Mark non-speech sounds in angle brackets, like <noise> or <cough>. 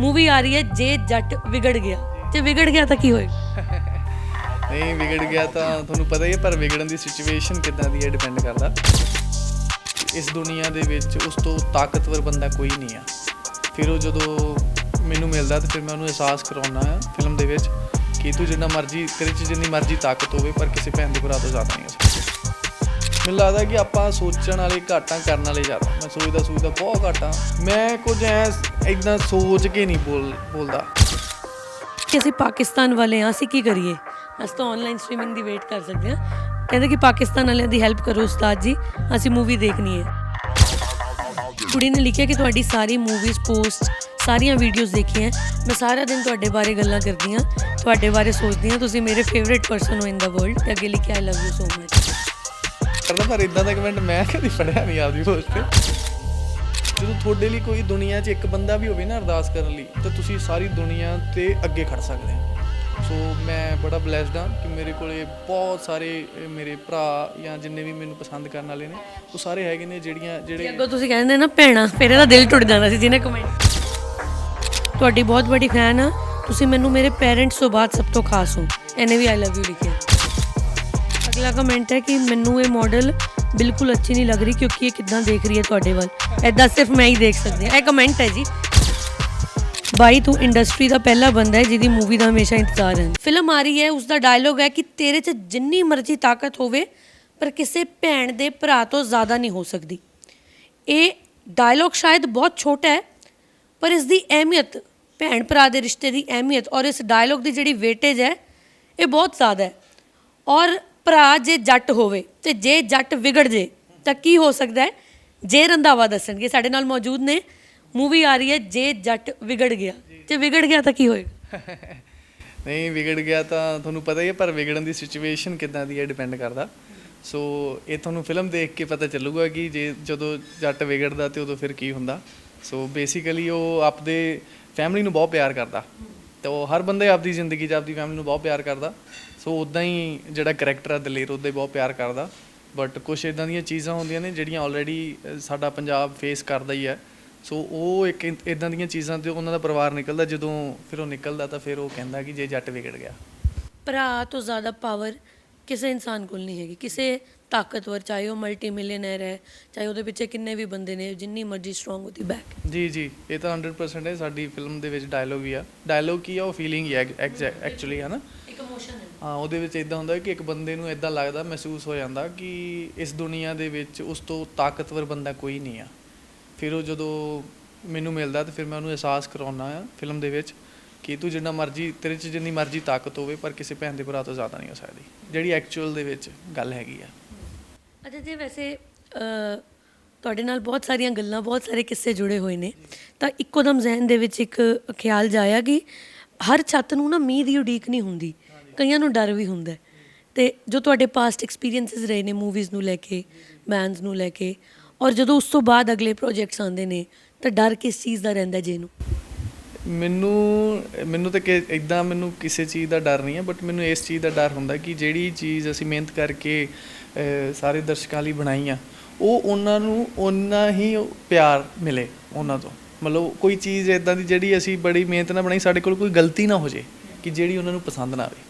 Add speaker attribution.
Speaker 1: Movie ਆ ਰਹੀ ਹੈ, ਜੇ ਜੱਟ ਵਿਗੜ ਗਿਆ। ਜੇ ਵਿਗੜ ਗਿਆ ਤਾਂ ਕੀ ਹੋਏਗਾ? <laughs>
Speaker 2: ਨਹੀਂ, ਵਿਗੜ ਗਿਆ ਤਾਂ ਤੁਹਾਨੂੰ ਪਤਾ ਹੀ ਹੈ, ਪਰ ਵਿਗੜਨ ਦੀ ਸਿਚੁਏਸ਼ਨ ਕਿੱਦਾਂ ਦੀ ਹੈ ਡਿਪੈਂਡ ਕਰਦਾ। ਇਸ ਦੁਨੀਆ ਦੇ ਵਿੱਚ ਉਸ ਤੋਂ ਤਾਕਤਵਰ ਬੰਦਾ ਕੋਈ ਨਹੀਂ ਆ। ਫਿਰ ਉਹ ਜਦੋਂ ਮੈਨੂੰ ਮਿਲਦਾ ਤੇ ਫਿਰ ਮੈਂ ਉਹਨੂੰ ਅਹਿਸਾਸ ਕਰਾਉਣਾ ਆ ਫਿਲਮ ਦੇ ਵਿੱਚ ਕਿ ਤੂੰ ਜਿੰਨਾ ਮਰਜ਼ੀ, ਤੇਰੇ 'ਚ ਜਿੰਨੀ ਮਰਜ਼ੀ ਤਾਕਤ ਹੋਵੇ, ਪਰ ਕਿਸੇ ਭੈਣ ਦੇ ਭਰਾ ਤੋਂ ਜ਼ਿਆਦਾ ਨਹੀਂ ਹੋ ਸਕਦੀ। ਮੈਨੂੰ ਲੱਗਦਾ ਕਿ ਆਪਾਂ ਸੋਚਣ ਵਾਲੇ, ਘਾਟਾਂ ਕਰਨ ਵਾਲੇ ਜ਼ਿਆਦਾ ਮੈਂ ਸੋਚਦਾ ਸੋਚਦਾ ਬਹੁਤ ਘਾਟਾਂ ਮੈਂ ਕੁਝ ਐ ਇਦਾਂ ਸੋਚ ਕੇ ਨਹੀਂ ਬੋਲ, ਬੋਲਦਾ।
Speaker 1: ਕਿ ਅਸੀਂ ਪਾਕਿਸਤਾਨ ਵਾਲੇ ਹਾਂ ਅਸੀਂ ਕੀ ਕਰੀਏ? ਅਸੀਂ ਤਾਂ ਆਨਲਾਈਨ ਸਟ੍ਰੀਮਿੰਗ ਦੀ ਵੇਟ ਕਰ ਸਕਦੇ ਹਾਂ। ਕਹਿੰਦੇ ਕਿ ਪਾਕਿਸਤਾਨ ਵਾਲਿਆਂ ਦੀ ਹੈਲਪ ਕਰੋ ਉਸਤਾਦ ਜੀ, ਅਸੀਂ ਮੂਵੀ ਦੇਖਣੀ ਹੈ। ਕੁੜੀ ਨੇ ਲਿਖਿਆ ਕਿ ਤੁਹਾਡੀ ਸਾਰੀ ਮੂਵੀਜ਼ ਪੋਸਟ ਸਾਰੀਆਂ ਵੀਡੀਓਜ਼ ਦੇਖੀਆਂ ਮੈਂ ਸਾਰਾ ਦਿਨ ਤੁਹਾਡੇ ਬਾਰੇ ਗੱਲਾਂ ਕਰਦੀ ਹਾਂ, ਤੁਹਾਡੇ ਬਾਰੇ ਸੋਚਦੀ ਹਾਂ। ਤੁਸੀਂ ਮੇਰੇ ਫੇਵਰਿਟ ਪਰਸਨ ਹੋ ਇਨ ਦਾ ਵਰਲਡ ਤੇ ਅੱਗੇ ਲਿਖਿਆ I love you so much
Speaker 2: ਕਰਦਾ ਪਰ ਇਦਾਂ ਦਾ ਕਮੈਂਟ ਮੈਂ ਕਦੀ ਪੜਿਆ ਨਹੀਂ ਆਪਦੀ ਪੋਸਟ ਤੇ। ਜਦੋਂ ਤੁਹਾਡੇ ਲਈ ਕੋਈ ਦੁਨੀਆ 'ਚ ਇੱਕ ਬੰਦਾ ਵੀ ਹੋਵੇ ਨਾ ਅਰਦਾਸ ਕਰਨ ਲਈ, ਤਾਂ ਤੁਸੀਂ ਸਾਰੀ ਦੁਨੀਆ ਤੇ ਅੱਗੇ ਖੜ ਸਕਦੇ ਹੋ। ਸੋ ਮੈਂ ਬੜਾ ਬlesed ਹਾਂ ਕਿ ਮੇਰੇ ਕੋਲੇ ਬਹੁਤ ਸਾਰੇ ਮੇਰੇ ਭਰਾ ਜਾਂ ਜਿੰਨੇ ਵੀ ਮੈਨੂੰ ਪਸੰਦ ਕਰਨ ਵਾਲੇ ਨੇ, ਉਹ ਸਾਰੇ ਹੈਗੇ ਨੇ ਜਿਹੜੀਆਂ, ਜਿਹੜੇ
Speaker 1: ਅੱਗੋਂ ਤੁਸੀਂ ਕਹਿੰਦੇ ਨਾ ਭੈਣਾ, ਫਿਰ ਇਹਦਾ ਦਿਲ ਟੁੱਟ ਜਾਂਦਾ ਸੀ ਜਿਹਨੇ ਕਮੈਂਟ ਤੁਹਾਡੀ ਬਹੁਤ ਵੱਡੀ ਫੈਨ ਆ। ਤੁਸੀਂ ਮੈਨੂੰ ਮੇਰੇ ਪੇਰੈਂਟਸ ਤੋਂ ਬਾਅਦ ਸਭ ਤੋਂ ਖਾਸ ਹੋ। ਇਹਨੇ ਵੀ ਆਈ ਲਵ ਯੂ ਲਿਖਿਆ ਅਗਲਾ ਕਮੈਂਟ ਹੈ ਕਿ ਮੈਨੂੰ ਇਹ ਮਾਡਲ ਬਿਲਕੁਲ ਅੱਛੀ ਨਹੀਂ ਲੱਗ ਰਹੀ ਕਿਉਂਕਿ ਇਹ ਕਿਦਾਂ ਦੇਖ ਰਹੀ ਹੈ ਤੁਹਾਡੇ ਵੱਲ। ਐਦਾਂ ਸਿਰਫ ਮੈਂ ਹੀ ਦੇਖ ਸਕਦੀ ਹਾਂ। ਇਹ ਕਮੈਂਟ ਹੈ ਜੀ। ਬਾਈ, ਤੂੰ ਇੰਡਸਟਰੀ ਦਾ ਪਹਿਲਾ ਬੰਦਾ ਹੈ ਜਿਹਦੀ ਮੂਵੀ ਦਾ ਹਮੇਸ਼ਾ ਇੰਤਜ਼ਾਰ ਹੈ ਫਿਲਮ ਆ ਰਹੀ ਹੈ ਉਸ ਦਾ ਡਾਇਲੋਗ ਹੈ ਕਿ ਤੇਰੇ 'ਚ ਜਿੰਨੀ ਮਰਜ਼ੀ ਤਾਕਤ ਹੋਵੇ, ਪਰ ਕਿਸੇ ਭੈਣ ਦੇ ਭਰਾ ਤੋਂ ਜ਼ਿਆਦਾ ਨਹੀਂ ਹੋ ਸਕਦੀ। ਇਹ ਡਾਇਲੋਗ ਸ਼ਾਇਦ ਬਹੁਤ ਛੋਟਾ ਹੈ, ਪਰ ਇਸ ਦੀ ਅਹਿਮੀਅਤ, ਭੈਣ ਭਰਾ ਦੇ ਰਿਸ਼ਤੇ ਦੀ ਅਹਿਮੀਅਤ ਔਰ ਇਸ ਡਾਇਲੋਗ ਦੀ ਜਿਹੜੀ ਵੇਟੇਜ ਹੈ, ਇਹ ਬਹੁਤ ਜ਼ਿਆਦਾ ਹੈ। ਔਰ ਭਰਾ ਜੇ ਜੱਟ ਹੋਵੇ ਤੇ ਜੇ ਜੱਟ ਵਿਗੜ ਜੇ, ਤਾਂ ਕੀ ਹੋ ਸਕਦਾ ਹੈ? ਜੇ ਰੰਧਾਵਾ ਦੱਸਣਗੇ, ਸਾਡੇ ਨਾਲ ਮੌਜੂਦ ਨੇ। ਮੂਵੀ ਆ ਰਹੀ ਹੈ, ਜੇ ਜੱਟ ਵਿਗੜ ਗਿਆ। ਜੇ ਵਿਗੜ ਗਿਆ ਤਾਂ ਕੀ ਹੋਏਗਾ? <laughs>
Speaker 2: ਨਹੀਂ, ਵਿਗੜ ਗਿਆ ਤਾਂ ਤੁਹਾਨੂੰ ਪਤਾ ਹੀ ਹੈ, ਪਰ ਵਿਗੜਨ ਦੀ ਸਿਚੁਏਸ਼ਨ ਕਿੱਦਾਂ ਦੀ ਹੈ ਡਿਪੈਂਡ ਕਰਦਾ। ਸੋ ਇਹ ਤੁਹਾਨੂੰ ਫਿਲਮ ਦੇਖ ਕੇ ਪਤਾ ਚੱਲੂਗਾ ਕਿ ਜੇ ਜਦੋਂ ਜੱਟ ਵਿਗੜਦਾ ਤੇ ਉਦੋਂ ਫਿਰ ਕੀ ਹੁੰਦਾ। ਸੋ ਬੇਸਿਕਲੀ ਉਹ ਆਪਦੇ ਫੈਮਿਲੀ ਨੂੰ ਬਹੁਤ ਪਿਆਰ ਕਰਦਾ। ਤੇ ਉਹ ਹਰ ਬੰਦੇ ਆਪਦੀ ਜ਼ਿੰਦਗੀ 'ਚ ਆਪਦੀ ਫੈਮਿਲੀ ਨੂੰ ਬਹੁਤ ਪਿਆਰ ਕਰਦਾ। ਸੋ ਉਦਾਂ ਹੀ ਜਿਹੜਾ ਕਰੈਕਟਰ ਆ ਦਲੇਰ, ਉਹਦੇ ਬਹੁਤ ਪਿਆਰ ਕਰਦਾ। ਬਟ ਕੁਝ ਇਦਾਂ ਦੀਆਂ ਚੀਜ਼ਾਂ ਹੁੰਦੀਆਂ ਨੇ ਜਿਹੜੀਆਂ ਆਲਰੇਡੀ ਸਾਡਾ ਪੰਜਾਬ ਫੇਸ ਕਰਦਾ ਹੀ ਹੈ। ਸੋ ਉਹ ਇੱਕ ਇਦਾਂ ਦੀਆਂ ਚੀਜ਼ਾਂ ਤੇ ਉਹਨਾਂ ਦਾ ਪਰਿਵਾਰ ਨਿਕਲਦਾ, ਜਦੋਂ ਫਿਰ ਉਹ ਨਿਕਲਦਾ ਤਾਂ ਫਿਰ ਉਹ ਕਹਿੰਦਾ ਕਿ ਜੇ ਜੱਟ ਵਿਗੜ ਗਿਆ।
Speaker 1: ਭਰਾ ਤੋਂ ਜ਼ਿਆਦਾ ਪਾਵਰ ਕਿਸੇ ਇਨਸਾਨ ਕੋਲ ਨਹੀਂ ਹੈਗੀ। ਕਿਸੇ ਤਾਕਤਵਰ ਚਾਹੇ ਉਹ ਮਲਟੀ ਮਿਲੀਅਨਰ ਹੈ ਚਾਹੇ ਉਹਦੇ ਪਿੱਛੇ ਕਿੰਨੇ ਵੀ ਬੰਦੇ ਨੇ ਜਿੰਨੀ ਮਰਜ਼ੀ ਸਟਰੋਂਗ ਉਹਦੀ ਬੈਕ
Speaker 2: ਜੀ ਜੀ ਇਹ ਤਾਂ 100% ਹੈ ਸਾਡੀ ਫਿਲਮ ਦੇ ਵਿੱਚ ਡਾਇਲੋਗ ਵੀ ਆ। ਡਾਇਲੋਗ ਕੀ ਆ? ਉਹ ਫੀਲਿੰਗ ਹੀ ਹੈ ਐਕਚੁਅਲੀ ਹੈ ਨਾ
Speaker 1: ਇੱਕ ਇਮੋਸ਼ਨ ਹੈ।
Speaker 2: ਹਾਂ ਉਹਦੇ ਵਿੱਚ ਇਦਾਂ ਹੁੰਦਾ ਕਿ ਇੱਕ ਬੰਦੇ ਨੂੰ ਇਦਾਂ ਲੱਗਦਾ ਮਹਿਸੂਸ ਹੋ ਜਾਂਦਾ ਕਿ ਇਸ ਦੁਨੀਆ ਦੇ ਵਿੱਚ ਉਸ ਤੋਂ ਤਾਕਤਵਰ ਬੰਦਾ ਕੋਈ ਨਹੀਂ ਆ। ਫਿਰ ਉਹ ਜਦੋਂ ਮੈਨੂੰ ਮਿਲਦਾ ਤੇ ਫਿਰ ਮੈਂ ਉਹਨੂੰ ਅਹਿਸਾਸ ਕਰਾਉਣਾ ਆ ਫਿਲਮ ਦੇ ਵਿੱਚ ਕਿ ਤੂੰ ਜਿੰਨਾ ਮਰਜ਼ੀ ਤੇਰੇ 'ਚ ਜਿੰਨੀ ਮਰਜ਼ੀ ਤਾਕਤ ਹੋਵੇ ਪਰ ਕਿਸੇ ਭੈਣ ਦੇ ਭਰਾ ਤੋਂ ਜ਼ਿਆਦਾ ਨਹੀਂ ਹੋ ਸਕਦੀ। ਜਿਹੜੀ ਐਕਚੁਅਲ ਦੇ ਵਿੱਚ ਗੱਲ ਹੈਗੀ ਆ।
Speaker 1: ਅੱਛਾ ਜੇ, ਵੈਸੇ ਤੁਹਾਡੇ ਨਾਲ ਬਹੁਤ ਸਾਰੀਆਂ ਗੱਲਾਂ, ਬਹੁਤ ਸਾਰੇ ਕਿੱਸੇ ਜੁੜੇ ਹੋਏ ਨੇ। ਤਾਂ ਇੱਕੋ ਦਮ ਜ਼ਿਹਨ ਦੇ ਵਿੱਚ ਇੱਕ ਖਿਆਲ ਜਾਇਆ ਕਿ ਹਰ ਛੱਤ ਨੂੰ ਨਾ ਮੀਂਹ ਦੀ ਉਡੀਕ ਨਹੀਂ ਹੁੰਦੀ। ਕਈਆਂ ਨੂੰ ਡਰ ਵੀ ਹੁੰਦਾ ਹੈ। ਤੇ ਜੋ ਤੁਹਾਡੇ ਪਾਸਟ ਐਕਸਪੀਰੀਐਂਸਸ ਰਹੇ ਨੇ ਮੂਵੀਜ਼ ਨੂੰ ਲੈ ਕੇ ਬੈਂਡਸ ਨੂੰ ਲੈ ਕੇ, ਔਰ ਜਦੋਂ ਉਸ ਤੋਂ ਬਾਅਦ ਅਗਲੇ ਪ੍ਰੋਜੈਕਟਸ ਆਉਂਦੇ ਨੇ, ਤਾਂ ਡਰ ਕਿਸ ਚੀਜ਼ ਦਾ ਰਹਿੰਦਾ ਜੇ ਨੂੰ?
Speaker 2: ਮੈਨੂੰ ਮੈਨੂੰ ਤਾਂ ਕਿ ਇਦਾਂ ਮੈਨੂੰ ਕਿਸੇ ਚੀਜ਼ ਦਾ ਡਰ ਨਹੀਂ ਹੈ ਬਟ ਮੈਨੂੰ ਇਸ ਚੀਜ਼ ਦਾ ਡਰ ਹੁੰਦਾ ਕਿ ਜਿਹੜੀ ਚੀਜ਼ ਅਸੀਂ ਮਿਹਨਤ ਕਰਕੇ ਸਾਰੇ ਦਰਸ਼ਕਾਂ ਲਈ ਬਣਾਈ ਆ, ਉਹ ਉਹਨਾਂ ਨੂੰ ਓਨਾ ਹੀ ਪਿਆਰ ਮਿਲੇ ਉਹਨਾਂ ਤੋਂ। ਮਤਲਬ ਕੋਈ ਚੀਜ਼ ਇਦਾਂ ਦੀ ਜਿਹੜੀ ਅਸੀਂ ਬੜੀ ਮਿਹਨਤ ਨਾਲ ਬਣਾਈ, ਸਾਡੇ ਕੋਲ ਕੋਈ ਗਲਤੀ ਨਾ ਹੋ ਜੇ, ਕਿ ਜਿਹੜੀ ਉਹਨਾਂ ਨੂੰ ਪਸੰਦ ਨਾ ਆਵੇ।